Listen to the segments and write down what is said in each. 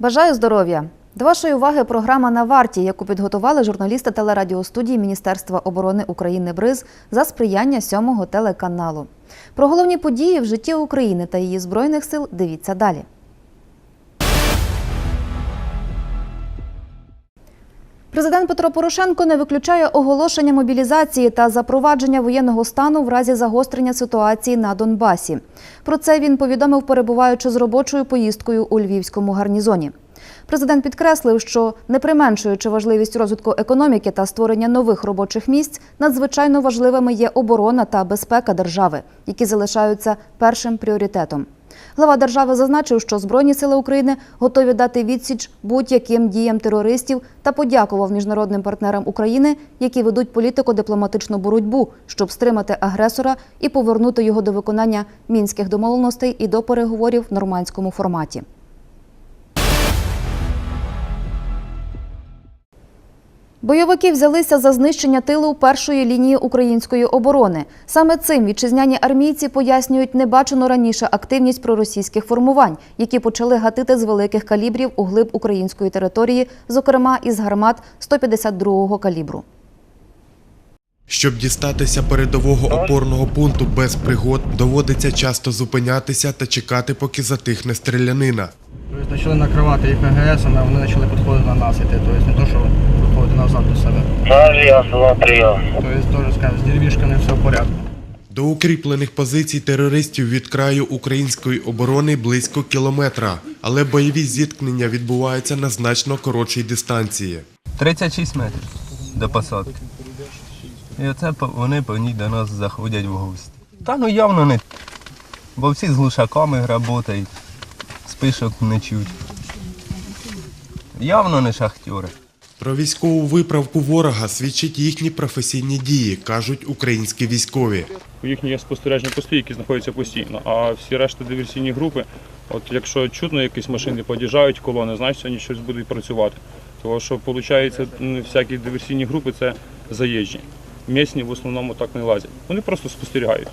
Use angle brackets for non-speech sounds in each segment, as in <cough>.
Бажаю здоров'я! До вашої уваги програма на варті, яку підготували журналісти телерадіостудії Міністерства оборони України БРИЗ за сприяння сьомого телеканалу. Про головні події в житті України та її збройних сил дивіться далі. Президент Петро Порошенко не виключає оголошення мобілізації та запровадження воєнного стану в разі загострення ситуації на Донбасі. Про це він повідомив, перебуваючи з робочою поїздкою у львівському гарнізоні. Президент підкреслив, що не применшуючи важливість розвитку економіки та створення нових робочих місць, надзвичайно важливими є оборона та безпека держави, які залишаються першим пріоритетом. Глава держави зазначив, що Збройні сили України готові дати відсіч будь-яким діям терористів та подякував міжнародним партнерам України, які ведуть політико-дипломатичну боротьбу, щоб стримати агресора і повернути його до виконання мінських домовленостей і до переговорів в нормандському форматі. Бойовики взялися за знищення тилу першої лінії української оборони. Саме цим вітчизняні армійці пояснюють небачену раніше активність проросійських формувань, які почали гатити з великих калібрів у глиб української території, зокрема із гармат 152-го калібру. Щоб дістатися передового опорного пункту без пригод, доводиться часто зупинятися та чекати, поки затихне стрілянина. Тобто почали накривати їх АГС, вони почали підходити на нас іти. Тобто не то, що назад до себе. Алло, два прием. Тобто теж скажемо, з деревішками все в порядку. До укріплених позицій терористів від краю української оборони близько кілометра, але бойові зіткнення відбуваються на значно коротшій дистанції. 36 метрів до посадки. І оце вони по ній до нас заходять в гості. Та ну явно не. Бо всі з глушаками працюють, спишок не чуть. Явно не шахтери. Про військову виправку ворога свідчать їхні професійні дії, кажуть українські військові. їхні є спостережні пости, які знаходяться постійно. А всі решта диверсійні групи, от якщо чутно якісь машини під'їжджають колони, значить вони щось будуть працювати. Тому що виходить, всякі диверсійні групи це заїжджі. Місні в основному так не лазять. Вони просто спостерігають.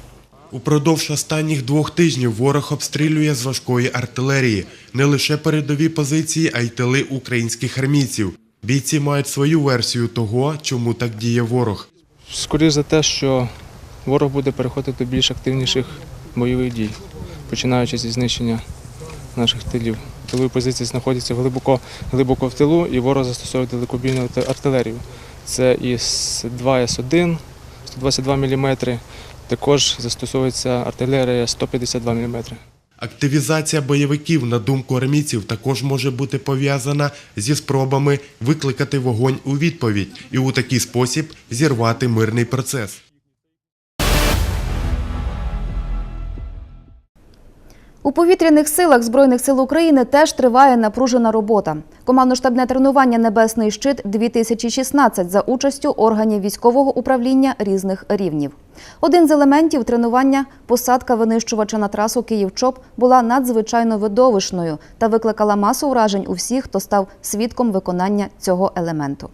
Упродовж останніх двох тижнів ворог обстрілює з важкої артилерії не лише передові позиції, а й тили українських армійців. Бійці мають свою версію того, чому так діє ворог. Скоріше за те, що ворог буде переходити до більш активніших бойових дій, починаючи зі знищення наших тилів. Тилові позиції знаходяться глибоко, глибоко в тилу, і ворог застосовує далекобійну артилерію. Це і С-2 С1, 122 мм, також застосовується артилерія 152 мм. Активізація бойовиків, на думку армійців, також може бути пов'язана зі спробами викликати вогонь у відповідь і у такий спосіб зірвати мирний процес. У повітряних силах Збройних сил України теж триває напружена робота. Командно-штабне тренування Небесний щит 2016 за участю органів військового управління різних рівнів. Один з елементів тренування посадка винищувача на трасу Київ-Чоп була надзвичайно видовищною та викликала масу вражень у всіх, хто став свідком виконання цього елементу.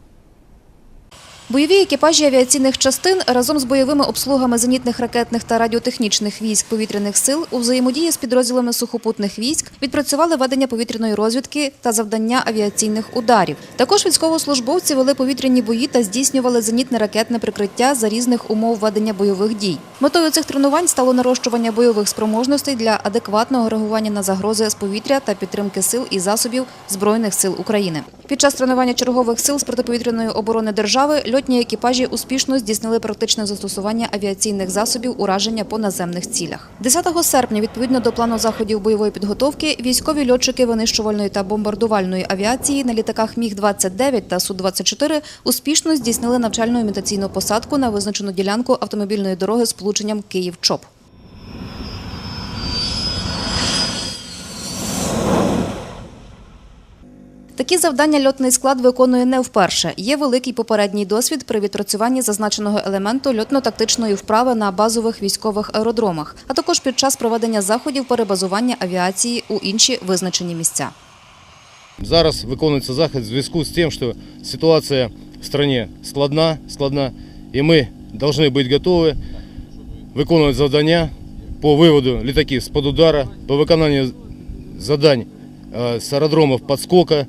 Бойові екіпажі авіаційних частин разом з бойовими обслугами зенітних ракетних та радіотехнічних військ повітряних сил у взаємодії з підрозділами сухопутних військ відпрацювали ведення повітряної розвідки та завдання авіаційних ударів. Також військовослужбовці вели повітряні бої та здійснювали зенітне ракетне прикриття за різних умов ведення бойових дій. Метою цих тренувань стало нарощування бойових спроможностей для адекватного реагування на загрози з повітря та підтримки сил і засобів збройних сил України. Під час тренування чергових сил з протиповітряної оборони держави льотні екіпажі успішно здійснили практичне застосування авіаційних засобів ураження по наземних цілях. 10 серпня, відповідно до плану заходів бойової підготовки, військові льотчики винищувальної та бомбардувальної авіації на літаках Міг-29 та Су-24 успішно здійснили навчальну імітаційну посадку на визначену ділянку автомобільної дороги з Київ-Чоп. Такі завдання льотний склад виконує не вперше. Є великий попередній досвід при відпрацюванні зазначеного елементу льотно-тактичної вправи на базових військових аеродромах, а також під час проведення заходів перебазування авіації у інші визначені місця. Зараз виконується захід в зв'язку з тим, що ситуація в країні складна, складна, і ми повинні бути готові виконувати завдання по виводу літаків з-під удара, по виконанню завдань э, с аэродромов подскока,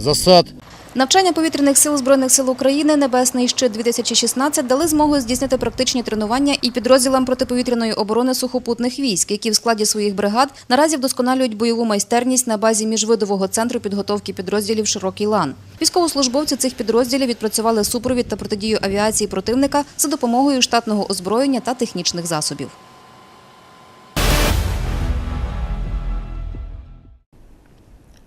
засад. Навчання повітряних сил Збройних сил України «Небесний щит-2016» дали змогу здійснити практичні тренування і підрозділам протиповітряної оборони сухопутних військ, які в складі своїх бригад наразі вдосконалюють бойову майстерність на базі міжвидового центру підготовки підрозділів «Широкий лан». Військовослужбовці цих підрозділів відпрацювали супровід та протидію авіації противника за допомогою штатного озброєння та технічних засобів.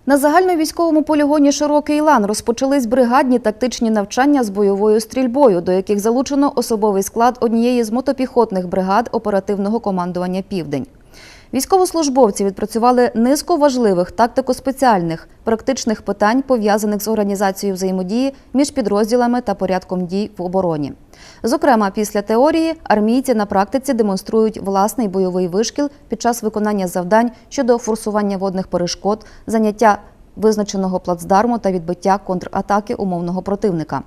На загальновійськовому полігоні Широкий лан розпочались бригадні тактичні навчання з бойовою стрільбою, до яких залучено особовий склад однієї з мотопіхотних бригад оперативного командування Південь. Військовослужбовці відпрацювали низку важливих тактико-спеціальних практичних питань, пов'язаних з організацією взаємодії між підрозділами та порядком дій в обороні. Зокрема, після теорії армійці на практиці демонструють власний бойовий вишкіл під час виконання завдань щодо форсування водних перешкод, заняття визначеного плацдарму та відбиття контратаки умовного противника.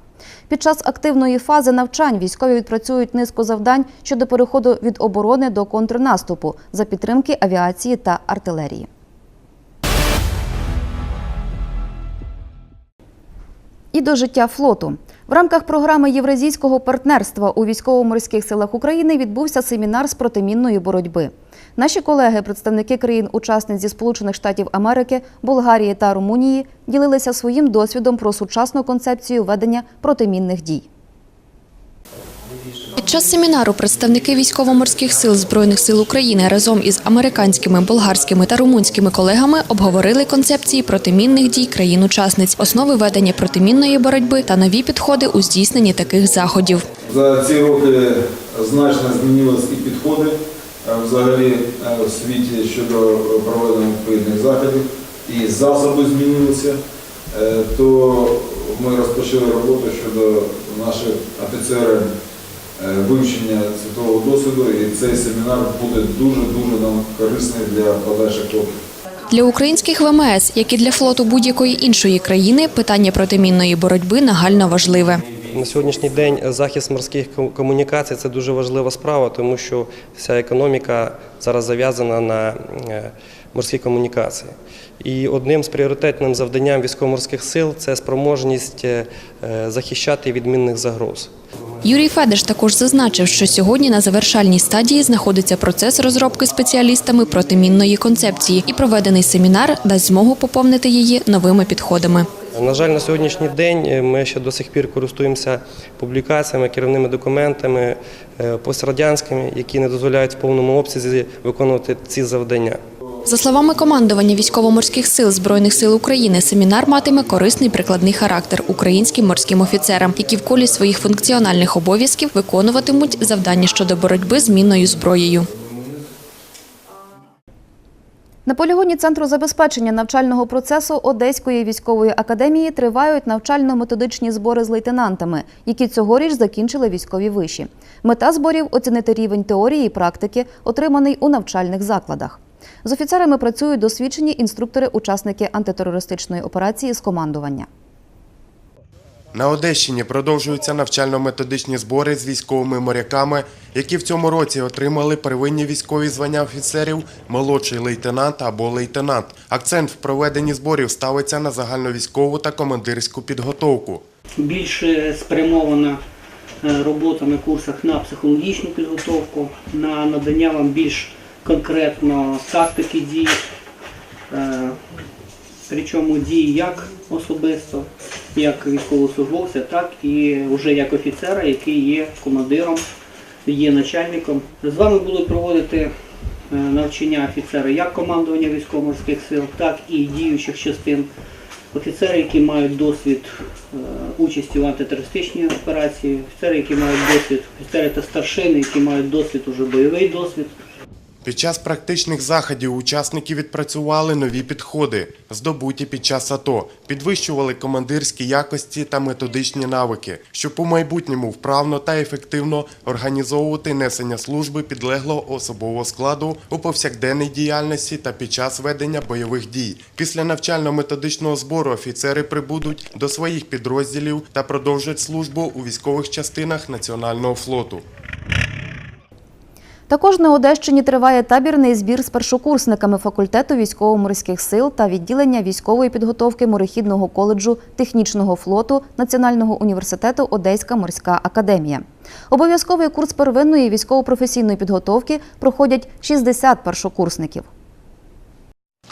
Під час активної фази навчань військові відпрацюють низку завдань щодо переходу від оборони до контрнаступу за підтримки авіації та артилерії. І до життя флоту. В рамках програми Євразійського партнерства у військово-морських силах України відбувся семінар з протимінної боротьби. Наші колеги, представники країн-учасниць зі Сполучених Штатів Америки, Болгарії та Румунії, ділилися своїм досвідом про сучасну концепцію ведення протимінних дій. Під час семінару представники військово-морських сил Збройних сил України разом із американськими, болгарськими та румунськими колегами обговорили концепції протимінних дій країн-учасниць, основи ведення протимінної боротьби та нові підходи у здійсненні таких заходів. За ці роки значно змінились і підходи е, взагалі е, в світі щодо проведення відповідних заходів, і засоби змінилися. Е, То ми розпочали роботу щодо наших офіцерів вивчення світового досвіду, і цей семінар буде дуже-дуже нам корисний для подальших кроків. Для українських ВМС, як і для флоту будь-якої іншої країни, питання протимінної боротьби нагально важливе. На сьогоднішній день захист морських комунікацій це дуже важлива справа, тому що вся економіка зараз зав'язана на е, морські комунікації. І одним з пріоритетним завданням військово-морських сил це спроможність е, е, захищати від мінних загроз. Юрій Федеш також зазначив, що сьогодні на завершальній стадії знаходиться процес розробки спеціалістами протимінної концепції, і проведений семінар дасть змогу поповнити її новими підходами. На жаль, на сьогоднішній день е, ми ще до сих пір користуємося публікаціями, керівними документами пострадянськими, які не дозволяють в повному обсязі виконувати ці завдання. За словами командування військово-морських сил Збройних сил України, семінар матиме корисний прикладний характер українським морським офіцерам, які в колі своїх функціональних обов'язків виконуватимуть завдання щодо боротьби з мінною зброєю. На полігоні Центру забезпечення навчального процесу Одеської військової академії тривають навчально-методичні збори з лейтенантами, які цьогоріч закінчили військові виші. Мета зборів оцінити рівень теорії і практики, отриманий у навчальних закладах. З офіцерами працюють досвідчені інструктори, учасники антитерористичної операції з командування. На Одещині продовжуються навчально-методичні збори з військовими моряками, які в цьому році отримали первинні військові звання офіцерів, молодший лейтенант або лейтенант. Акцент в проведенні зборів ставиться на загальновійськову та командирську підготовку. більше спрямована е, робота на курсах на психологічну підготовку, на надання вам більш конкретно тактики дій, е, причому дії як особисто, як військовослужбовця, так і вже як офіцера, який є командиром, є начальником. З вами будуть проводити е, навчання офіцери як командування військово-морських сил, так і діючих частин офіцери, які мають досвід е, участі в антитерористичній операції, офіцери, які мають досвід, офіцери та старшини, які мають досвід, уже бойовий досвід. Під час практичних заходів учасники відпрацювали нові підходи, здобуті під час АТО, підвищували командирські якості та методичні навики, щоб у майбутньому вправно та ефективно організовувати несення служби підлеглого особового складу у повсякденній діяльності та під час ведення бойових дій. Після навчально-методичного збору офіцери прибудуть до своїх підрозділів та продовжать службу у військових частинах Національного флоту. Також на Одещині триває табірний збір з першокурсниками факультету військово-морських сил та відділення військової підготовки морехідного коледжу технічного флоту Національного університету Одеська морська академія. Обов'язковий курс первинної військово-професійної підготовки проходять 60 першокурсників.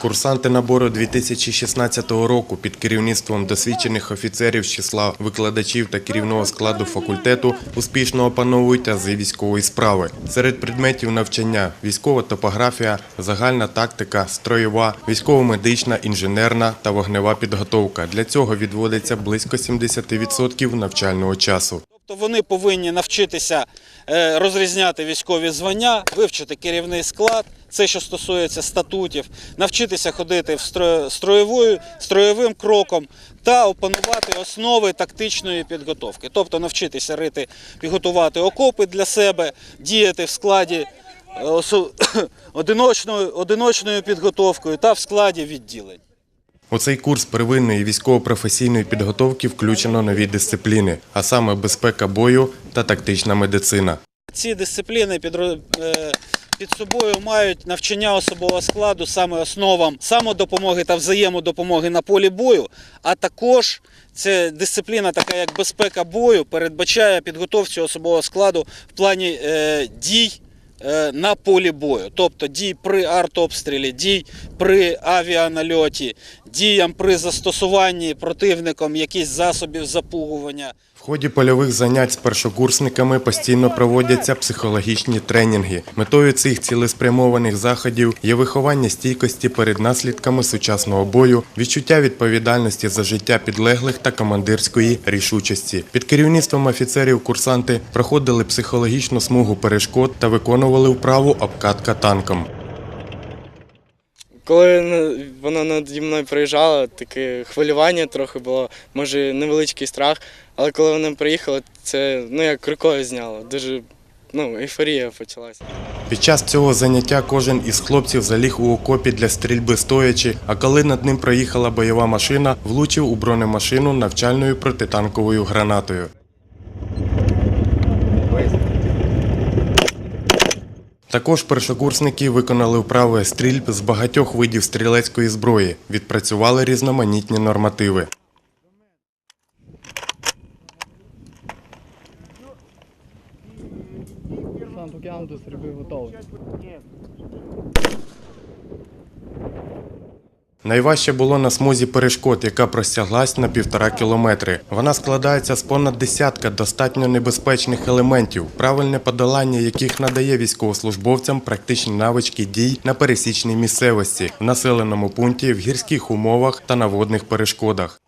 Курсанти набору 2016 року під керівництвом досвідчених офіцерів з числа викладачів та керівного складу факультету успішно опановують ази військової справи. Серед предметів навчання військова топографія, загальна тактика, строєва, військово-медична, інженерна та вогнева підготовка. Для цього відводиться близько 70% навчального часу. Тобто вони повинні навчитися е, розрізняти військові звання, вивчити керівний склад, це що стосується статутів, навчитися ходити в строєвою, строєвим кроком та опанувати основи тактичної підготовки. Тобто навчитися рити, підготувати окопи для себе, діяти в складі е, <coughs> одиночною, одиночною підготовкою та в складі відділень. У цей курс первинної військово-професійної підготовки включено нові дисципліни, а саме безпека бою та тактична медицина. Ці дисципліни під, собою мають навчання особового складу саме основам самодопомоги та взаємодопомоги на полі бою, а також це дисципліна, така як безпека бою, передбачає підготовці особового складу в плані е, дій е, на полі бою, тобто дій при артобстрілі, дій при авіанальоті, діям при застосуванні противником якихось засобів запугування. В ході польових занять з першокурсниками постійно проводяться психологічні тренінги. Метою цих цілеспрямованих заходів є виховання стійкості перед наслідками сучасного бою, відчуття відповідальності за життя підлеглих та командирської рішучості. Під керівництвом офіцерів курсанти проходили психологічну смугу перешкод та виконували вправу обкатка танком. Коли вона наді мною проїжджала, таке хвилювання трохи було, може невеличкий страх, але коли вона приїхала, це ну як рукою зняло. Дуже ну, ейфорія почалася. Під час цього заняття кожен із хлопців заліг у окопі для стрільби стоячи, а коли над ним проїхала бойова машина, влучив у бронемашину навчальною протитанковою гранатою. Також першокурсники виконали вправи стрільб з багатьох видів стрілецької зброї, відпрацювали різноманітні нормативи. Сам до стрільби готовий. Найважче було на смузі перешкод, яка простяглась на півтора кілометри. Вона складається з понад десятка достатньо небезпечних елементів, правильне подолання яких надає військовослужбовцям практичні навички дій на пересічній місцевості, в населеному пункті, в гірських умовах та на водних перешкодах.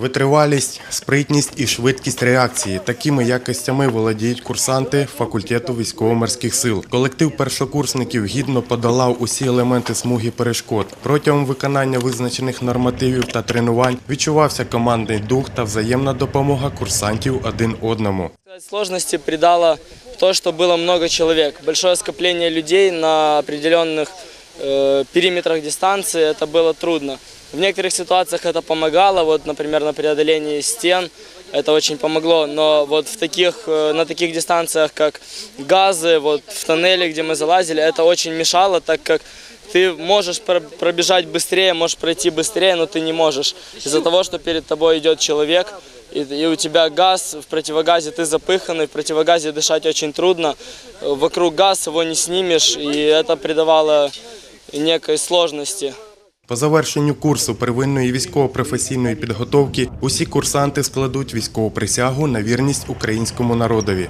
Витривалість, спритність і швидкість реакції такими якостями володіють курсанти факультету військово-морських сил. Колектив першокурсників гідно подолав усі елементи смуги перешкод. Протягом виконання визначених нормативів та тренувань відчувався командний дух та взаємна допомога курсантів один одному. Сложности придало то, что было много человек. Большое скопление людей на определенных э, периметрах дистанции, это было трудно. В некоторых ситуациях это помогало, вот, например, на преодолении стен, это очень помогло, но вот в таких, э, на таких дистанциях, как газы, вот в тоннеле, где мы залазили, это очень мешало, так как ты можешь пр- пробежать быстрее, можешь пройти быстрее, но ты не можешь. Из-за того, что перед тобой идет человек, и, и у тебя газ, в противогазе ты запыханный, в противогазе дышать очень трудно, Э, вокруг газ, его не снимешь, и это придавало некой сложности. По завершенню курсу первинної військово-професійної підготовки усі курсанти складуть військову присягу на вірність українському народові.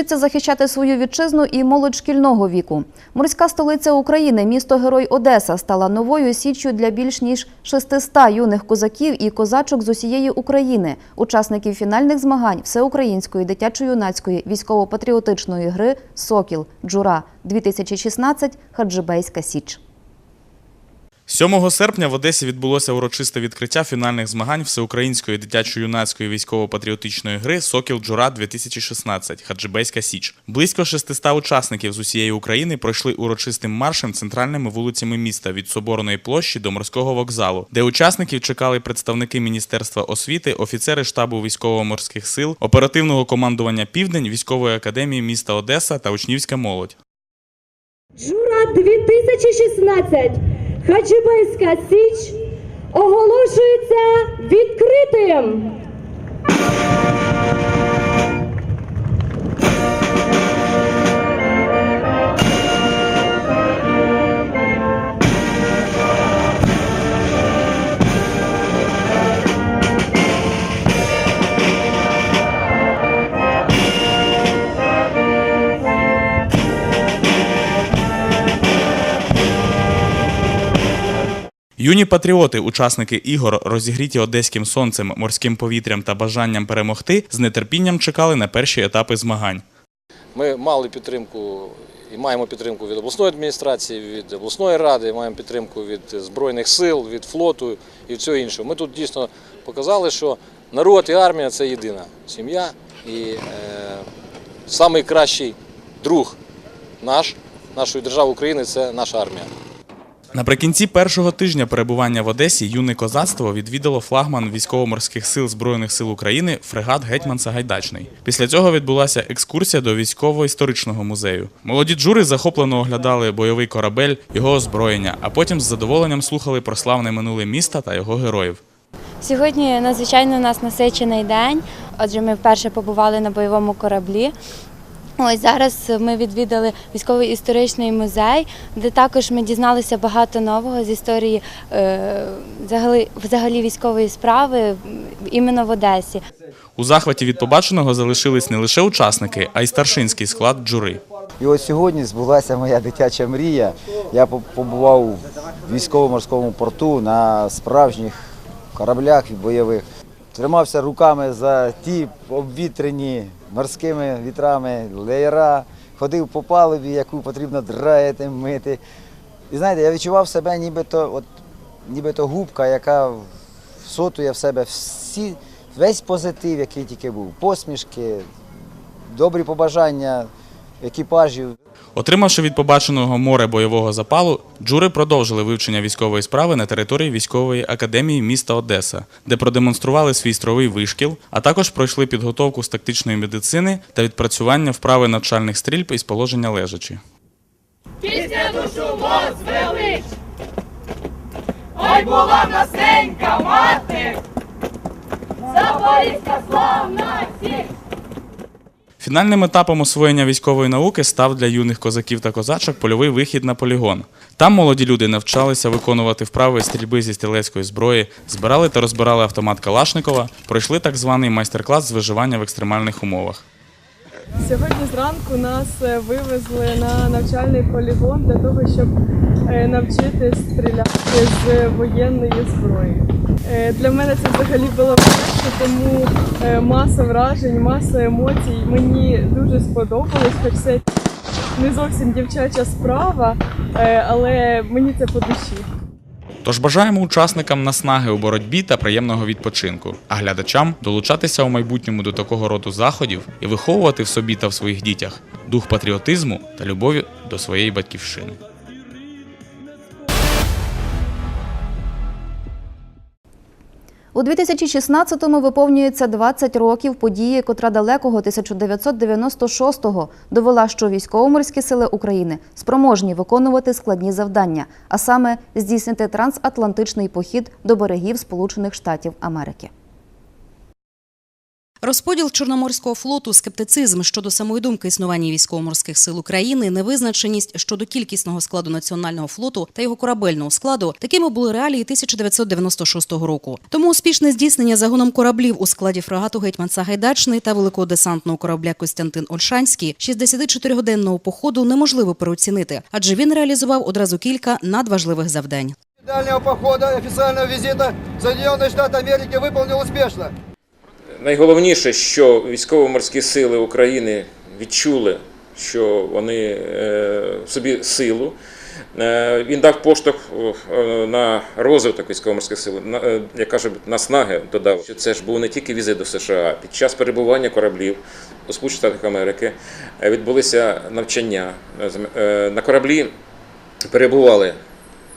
Вчиться захищати свою вітчизну і молодь шкільного віку. Морська столиця України, місто Герой Одеса, стала новою січчю для більш ніж 600 юних козаків і козачок з усієї України, учасників фінальних змагань всеукраїнської дитячо-юнацької військово-патріотичної гри Сокіл Джура 2016 Хаджибейська Січ. 7 серпня в Одесі відбулося урочисте відкриття фінальних змагань всеукраїнської дитячо-юнацької військово-патріотичної гри Сокіл Джура 2016 Хаджибейська Січ. Близько 600 учасників з усієї України пройшли урочистим маршем центральними вулицями міста від Соборної площі до морського вокзалу, де учасників чекали представники Міністерства освіти, офіцери штабу військово-морських сил, оперативного командування Південь, військової академії міста Одеса та учнівська молодь. Жура 2016 Хаджибейська Січ оголошується відкритим. Юні патріоти, учасники ігор, розігріті одеським сонцем, морським повітрям та бажанням перемогти, з нетерпінням чекали на перші етапи змагань. Ми мали підтримку і маємо підтримку від обласної адміністрації, від обласної ради, маємо підтримку від Збройних сил, від флоту і всього іншого. Ми тут дійсно показали, що народ і армія це єдина сім'я. І е, найкращий друг наш, нашої держави України це наша армія. Наприкінці першого тижня перебування в Одесі юне козацтво відвідало флагман військово-морських сил Збройних сил України фрегат Гетьман Сагайдачний. Після цього відбулася екскурсія до військово-історичного музею. Молоді джури захоплено оглядали бойовий корабель, його озброєння, а потім з задоволенням слухали про славне минуле міста та його героїв. Сьогодні надзвичайно у нас насичений день. Отже, ми вперше побували на бойовому кораблі. Ось зараз ми відвідали військовий історичний музей, де також ми дізналися багато нового з історії е, взагалі, взагалі військової справи іменно в Одесі. У захваті від побаченого залишились не лише учасники, а й старшинський склад джури. І от сьогодні збулася моя дитяча мрія. Я побував в військово-морському порту на справжніх кораблях бойових. Тримався руками за ті обвітрені морськими вітрами леєра, ходив по палубі, яку потрібно драїти, мити. І знаєте, я відчував себе нібито, от, нібито губка, яка всотує в себе всі, весь позитив, який тільки був. Посмішки, добрі побажання екіпажів. Отримавши від побаченого море бойового запалу, джури продовжили вивчення військової справи на території військової академії міста Одеса, де продемонстрували свій стровий вишкіл, а також пройшли підготовку з тактичної медицини та відпрацювання вправи навчальних стрільб із положення лежачі. Після душу моц велич, ой була в нас ненька мати, Запорізька славна січ. Фінальним етапом освоєння військової науки став для юних козаків та козачок польовий вихід на полігон. Там молоді люди навчалися виконувати вправи стрільби зі стрілецької зброї, збирали та розбирали автомат Калашникова, пройшли так званий майстер-клас з виживання в екстремальних умовах. Сьогодні зранку нас е, вивезли на навчальний полігон для того, щоб е, навчити стріляти з воєнної зброї. Е, Для мене це взагалі було перше, тому маса вражень, маса емоцій. Мені дуже сподобалось, хоч це не зовсім дівчача справа, але мені це по душі. Тож бажаємо учасникам наснаги у боротьбі та приємного відпочинку, а глядачам долучатися у майбутньому до такого роду заходів і виховувати в собі та в своїх дітях дух патріотизму та любові до своєї батьківщини. У 2016-му виповнюється 20 років події, котра далекого 1996-го довела, що військово-морські сили України спроможні виконувати складні завдання, а саме здійснити трансатлантичний похід до берегів Сполучених Штатів Америки. Розподіл Чорноморського флоту, скептицизм щодо самої думки існування військово-морських сил України, невизначеність щодо кількісного складу національного флоту та його корабельного складу такими були реалії 1996 року. Тому успішне здійснення загоном кораблів у складі фрегату Гетьман Сагайдачний та великого десантного корабля Костянтин Ольшанський 64-годинного походу неможливо переоцінити, адже він реалізував одразу кілька надважливих завдань. дальнего похода, официального визита Соединенные Штаты Америки выполнил успешно. Найголовніше, що військово-морські сили України відчули, що вони е, в собі силу, Е, Він дав поштовх е, на розвиток військово-морських сил, як кажуть, наснаги додав. Що Це ж був не тільки візит до США. Під час перебування кораблів у Сполучених Штатах Америки відбулися навчання. На кораблі перебували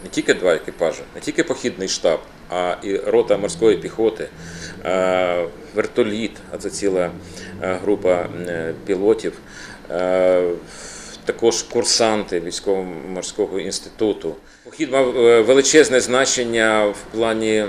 не тільки два екіпажі, не тільки похідний штаб, а і рота морської піхоти, вертоліт, а це ціла е, група пілотів, е, також курсанти військово-морського інституту. Похід мав е, величезне значення в плані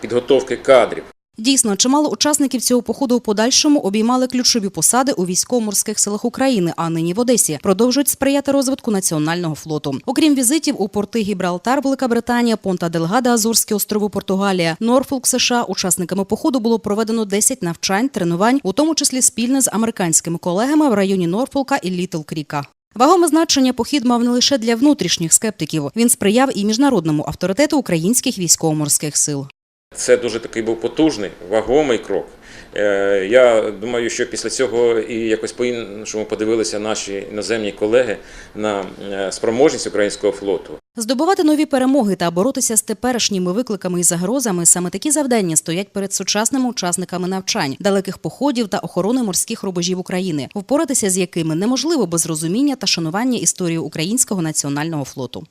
підготовки кадрів. Дійсно, чимало учасників цього походу у подальшому обіймали ключові посади у військово-морських силах України, а нині в Одесі продовжують сприяти розвитку національного флоту. Окрім візитів у порти Гібралтар, Велика Британія, Понта Делгада, Азорські острови, Португалія, Норфолк, США. Учасниками походу було проведено 10 навчань, тренувань, у тому числі спільне з американськими колегами в районі Норфолка і Літл Кріка. Вагоме значення похід мав не лише для внутрішніх скептиків. Він сприяв і міжнародному авторитету українських військово-морських сил. Це дуже такий був потужний, вагомий крок. Е, Я думаю, що після цього і якось по-іншому подивилися наші іноземні колеги на е, спроможність українського флоту. Здобувати нові перемоги та боротися з теперішніми викликами і загрозами саме такі завдання стоять перед сучасними учасниками навчань, далеких походів та охорони морських рубежів України, впоратися з якими неможливо без розуміння та шанування історії українського національного флоту.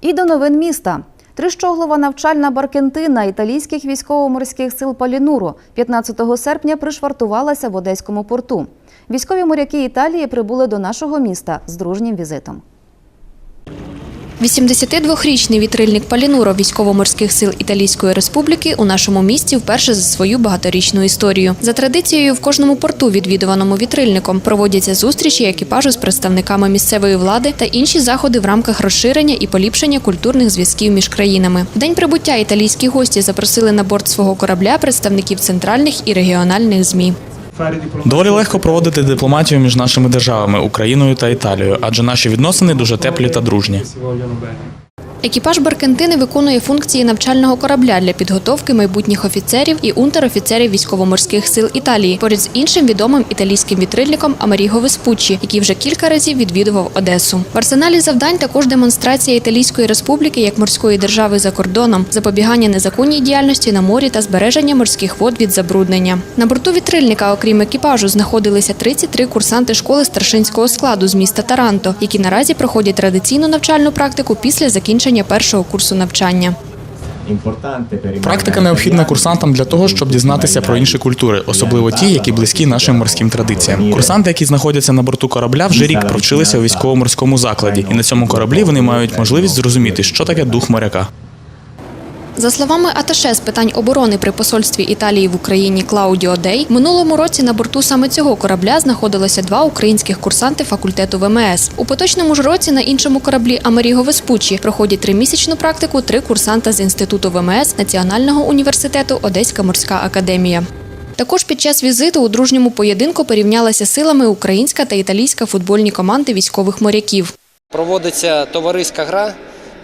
І до новин міста. Трищоглова навчальна баркентина італійських військово-морських сил Палінуру 15 серпня пришвартувалася в Одеському порту. Військові моряки Італії прибули до нашого міста з дружнім візитом. 82-річний вітрильник Палінуро військово-морських сил Італійської Республіки у нашому місті вперше за свою багаторічну історію. За традицією, в кожному порту, відвідуваному вітрильником, проводяться зустрічі екіпажу з представниками місцевої влади та інші заходи в рамках розширення і поліпшення культурних зв'язків між країнами. В день прибуття італійські гості запросили на борт свого корабля представників центральних і регіональних змі. Доволі легко проводити дипломатію між нашими державами Україною та Італією, адже наші відносини дуже теплі та дружні. Екіпаж Баркентини виконує функції навчального корабля для підготовки майбутніх офіцерів і унтер-офіцерів військово-морських сил Італії, поряд з іншим відомим італійським вітрильником Амеріго Веспуччі, який вже кілька разів відвідував Одесу. В арсеналі завдань також демонстрація Італійської республіки як морської держави за кордоном, запобігання незаконній діяльності на морі та збереження морських вод від забруднення. На борту вітрильника, окрім екіпажу, знаходилися 33 курсанти школи старшинського складу з міста Таранто, які наразі проходять традиційну навчальну практику після закінчення першого курсу навчання. Практика необхідна курсантам для того, щоб дізнатися про інші культури, особливо ті, які близькі нашим морським традиціям. Курсанти, які знаходяться на борту корабля, вже рік провчилися у військово-морському закладі, і на цьому кораблі вони мають можливість зрозуміти, що таке дух моряка. За словами Аташе з питань оборони при посольстві Італії в Україні Клаудіо Дей, минулому році на борту саме цього корабля знаходилося два українських курсанти факультету ВМС. У поточному ж році на іншому кораблі Амеріго Веспуччі проходять тримісячну практику три курсанта з інституту ВМС Національного університету Одеська морська академія. Також під час візиту у дружньому поєдинку порівнялися силами українська та італійська футбольні команди військових моряків. Проводиться товариська гра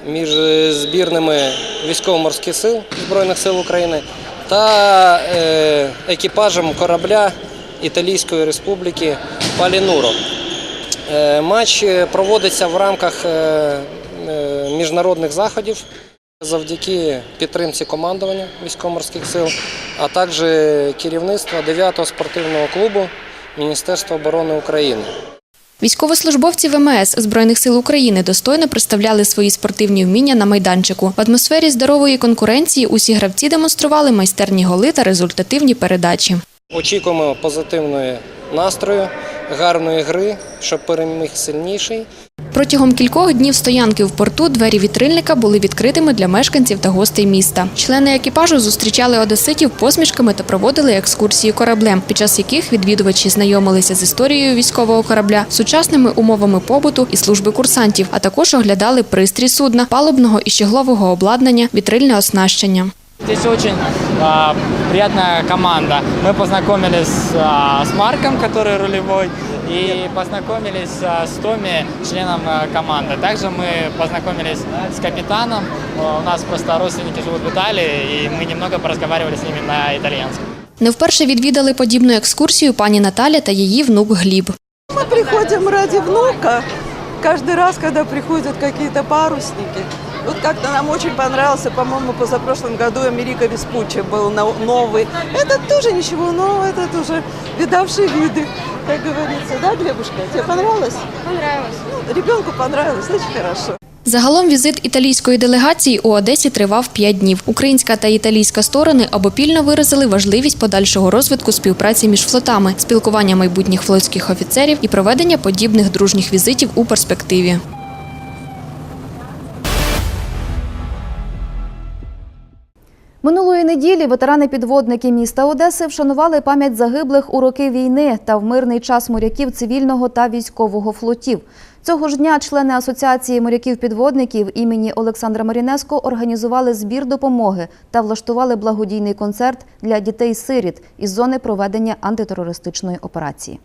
між збірними військово-морських сил Збройних сил України та е, екіпажем корабля Італійської республіки Палінуро. Е, матч проводиться в рамках е, е, міжнародних заходів завдяки підтримці командування військово-морських сил, а також керівництва 9-го спортивного клубу Міністерства оборони України. Військовослужбовці ВМС Збройних сил України достойно представляли свої спортивні вміння на майданчику. В атмосфері здорової конкуренції усі гравці демонстрували майстерні голи та результативні передачі. Очікуємо позитивної настрою, гарної гри, щоб переміг сильніший. Протягом кількох днів стоянки в порту двері вітрильника були відкритими для мешканців та гостей міста. Члени екіпажу зустрічали одеситів посмішками та проводили екскурсії кораблем, під час яких відвідувачі знайомилися з історією військового корабля, сучасними умовами побуту і служби курсантів, а також оглядали пристрій судна, палубного і щеглового обладнання, вітрильне оснащення. Здесь очень а, приятная команда. Мы познакомились а, с Марком, который рулевой, и познакомились а, с Томи, членом а, команды. Также мы познакомились с капитаном. У нас просто родственники живут в Италии, и мы немного поразговаривали с ними на итальянском. Не вперше відвідали подібну екскурсію пані Наталя та її внук Гліб. Мы приходим ради внука, каждый раз, когда приходят какие-то парусники, вот как-то нам очень понравился, по-моему, позапрошлом году Америка Веспуччи был но- новый. Это тоже ничего нового, это тоже видавшие виды, как говорится. Да, Глебушка, тебе понравилось? Понравилось. Ну, ребенку понравилось, значит хорошо. Загалом візит італійської делегації у Одесі тривав п'ять днів. Українська та італійська сторони обопільно виразили важливість подальшого розвитку співпраці між флотами, спілкування майбутніх флотських офіцерів і проведення подібних дружніх візитів у перспективі. Минулої неділі ветерани-підводники міста Одеси вшанували пам'ять загиблих у роки війни та в мирний час моряків цивільного та військового флотів. Цього ж дня члени Асоціації моряків-підводників імені Олександра Марінеско організували збір допомоги та влаштували благодійний концерт для дітей-сиріт із зони проведення антитерористичної операції.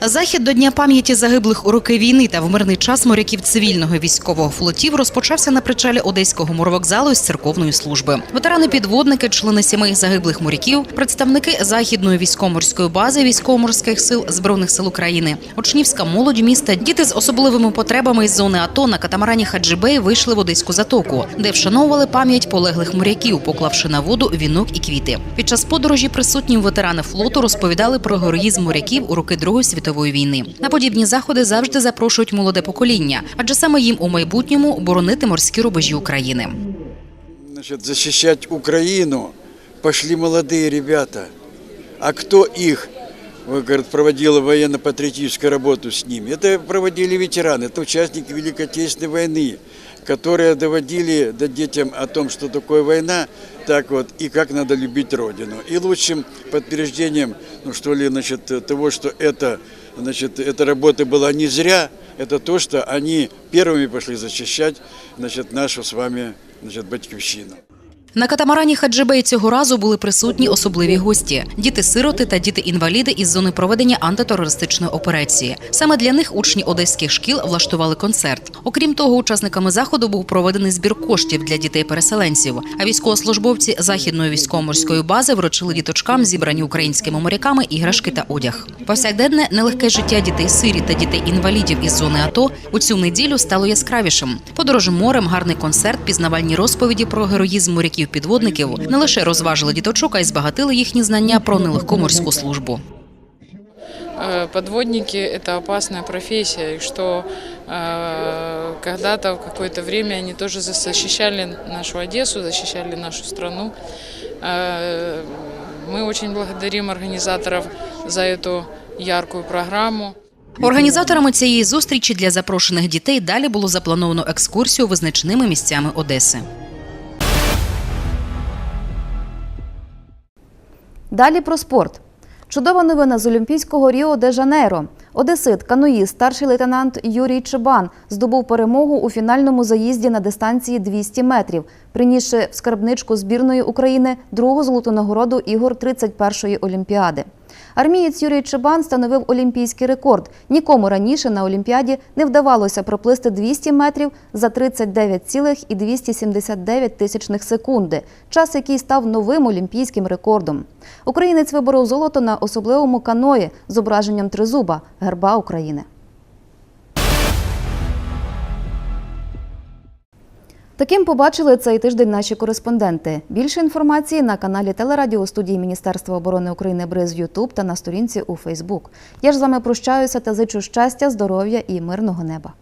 Захід до Дня пам'яті загиблих у роки війни та в мирний час моряків цивільного і військового флотів розпочався на причалі Одеського моровокзалу з церковної служби. Ветерани-підводники, члени сімей загиблих моряків, представники західної військово-морської бази військово-морських сил збройних сил України, учнівська молодь міста, діти з особливими потребами із зони АТО на катамарані Хаджибей вийшли в Одеську затоку, де вшановували пам'ять полеглих моряків, поклавши на воду вінок і квіти. Під час подорожі присутні ветерани флоту розповідали про героїзм моряків у роки Другої світової війни. На подібні заходи завжди запрошують молоде покоління, адже саме їм у майбутньому боронити морські рубежі України. Значит, защищать Украину пошли молодые ребята. А кто их, вы, говорит, проводил военно-патриотическую работу с ними? Это проводили ветераны, это участники Великой Отечественной войны, которые доводили до детям о том, что такое война, так вот, и как надо любить Родину. И лучшим подтверждением, ну что ли, значит, того, что это, значит, эта работа была не зря, это то, что они первыми пошли защищать, значит, нашу с вами, значит, батьківщину. На катамарані Хаджибей цього разу були присутні особливі гості: діти-сироти та діти-інваліди із зони проведення антитерористичної операції. Саме для них учні одеських шкіл влаштували концерт. Окрім того, учасниками заходу був проведений збір коштів для дітей-переселенців. А військовослужбовці західної військово-морської бази вручили діточкам зібрані українськими моряками іграшки та одяг. Повсякденне нелегке життя дітей-сирі та дітей-інвалідів із зони АТО у цю неділю стало яскравішим. Подорожі морем, гарний концерт, пізнавальні розповіді про героїзм моряків-підводників не лише розважили діточок, а й збагатили їхні знання про нелегку морську службу. Э, Подводники – это опасная профессия, и что э, когда-то, в какое-то время они тоже защищали нашу Одессу, защищали нашу страну. Э, Мы очень благодарим организаторов за эту яркую программу. Організаторами цієї зустрічі для запрошених дітей далі було заплановано екскурсію визначними місцями Одеси. Далі про спорт. Чудова новина з Олімпійського Ріо де Жанейро. Одесит, каноїст, старший лейтенант Юрій Чебан здобув перемогу у фінальному заїзді на дистанції 200 метрів, принісши в скарбничку збірної України другу золоту нагороду ігор 31-ї Олімпіади. Армієць Юрій Чебан становив олімпійський рекорд. Нікому раніше на Олімпіаді не вдавалося проплисти 200 метрів за 39,279 тисячних секунди, час, який став новим олімпійським рекордом. Українець виборов золото на особливому каної з зображенням тризуба герба України. Таким побачили цей тиждень наші кореспонденти. Більше інформації на каналі телерадіо студії Міністерства оборони України Бриз Ютуб та на сторінці у Фейсбук. Я ж з вами прощаюся та зичу щастя, здоров'я і мирного неба.